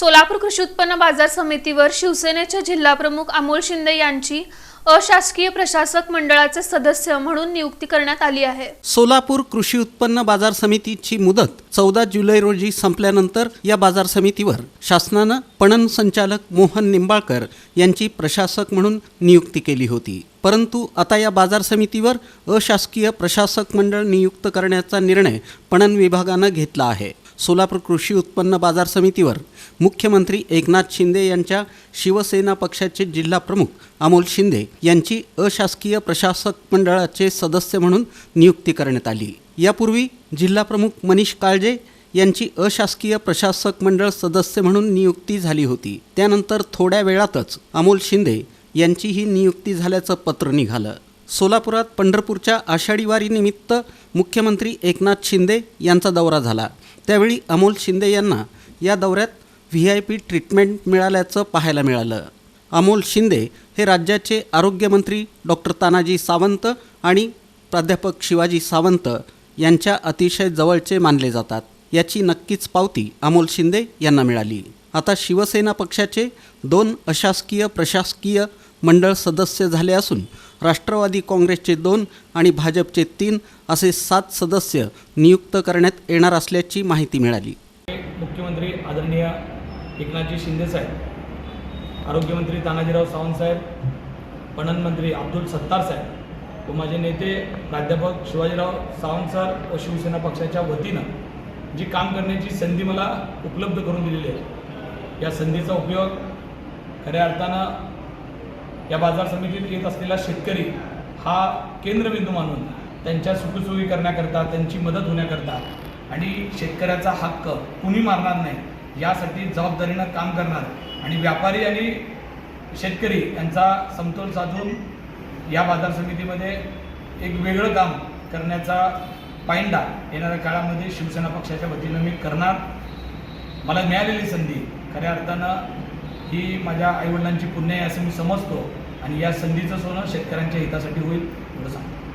सोलापूर कृषी उत्पन्न बाजार समितीवर शिवसेनेचे जिल्हाप्रमुख अमोल शिंदे यांची अशासकीय प्रशासक मंडळाचे सदस्य म्हणून नियुक्ती करण्यात आली आहे. सोलापूर कृषी उत्पन्न बाजार समितीची मुदत चौदा जुलै रोजी संपल्यानंतर या बाजार समितीवर शासनानं पणन संचालक मोहन निंबाळकर यांची प्रशासक म्हणून नियुक्ती केली होती. परंतु आता या बाजार समितीवर अशासकीय प्रशासक मंडळ नियुक्त करण्याचा निर्णय पणन विभागानं घेतला आहे. सोलापूर कृषी उत्पन्न बाजार समितीवर मुख्यमंत्री एकनाथ शिंदे यांच्या शिवसेना पक्षाचे जिल्हा प्रमुख अमोल शिंदे यांची अशासकीय प्रशासक मंडळाचे सदस्य म्हणून नियुक्ती करण्यात आली. यापूर्वी जिल्हाप्रमुख मनीष काळजे यांची अशासकीय प्रशासक मंडळ सदस्य म्हणून नियुक्ती झाली होती. त्यानंतर थोड्या वेळातच अमोल शिंदे यांची ही नियुक्ती झाल्याचं पत्र निघालं. सोलापुरात पंढरपूरच्या आषाढी वारीनिमित्त मुख्यमंत्री एकनाथ शिंदे यांचा दौरा झाला. त्यावेळी अमोल शिंदे यांना या दौऱ्यात व्ही आय पी ट्रीटमेंट मिळाल्याचं पाहायला मिळालं. अमोल शिंदे हे राज्याचे आरोग्यमंत्री डॉक्टर तानाजी सावंत आणि प्राध्यापक शिवाजी सावंत यांच्या अतिशय जवळचे मानले जातात. याची नक्कीच पावती अमोल शिंदे यांना मिळाली. आता शिवसेना पक्षाचे दोन अशासकीय प्रशासकीय मंडळ सदस्य झाले असून राष्ट्रवादी काँग्रेसचे दोन आणि भाजपचे तीन असे सात सदस्य नियुक्त करण्यात येणार असल्याची माहिती मिळाली. मुख्यमंत्री आदरणीय एकनाथजी शिंदेसाहेब आरोग्यमंत्री तानाजीराव सावंतसाहेब पणन मंत्री अब्दुल सत्तार साहेब व माझे नेते प्राध्यापक शिवाजीराव सावंत सर व शिवसेना पक्षाच्या वतीनं जी काम करण्याची संधी मला उपलब्ध करून दिलेली आहे या संधीचा उपयोग खऱ्या अर्थानं या बाजार समितीत येत असलेला शेतकरी हा केंद्रबिंदू मानून त्यांच्या सुखसोयी करण्याकरता त्यांची मदत होण्याकरता आणि शेतकऱ्याचा हक्क कुणी मारणार नाही यासाठी जबाबदारीनं काम करणार आणि व्यापारी आणि शेतकरी यांचा समतोल साधून या बाजार समितीमध्ये एक वेगळं काम करण्याचा पायंडा येणाऱ्या काळामध्ये शिवसेना पक्षाच्या वतीनं मी करणार. मला मिळालेली संधी खऱ्या अर्थानं ही माझ्या आईवडिलांची पुण्य आहे असं मी समजतो. आणि या संधीचं सोनं शेतकऱ्यांच्या हितासाठी होईल एवढं सांगतो.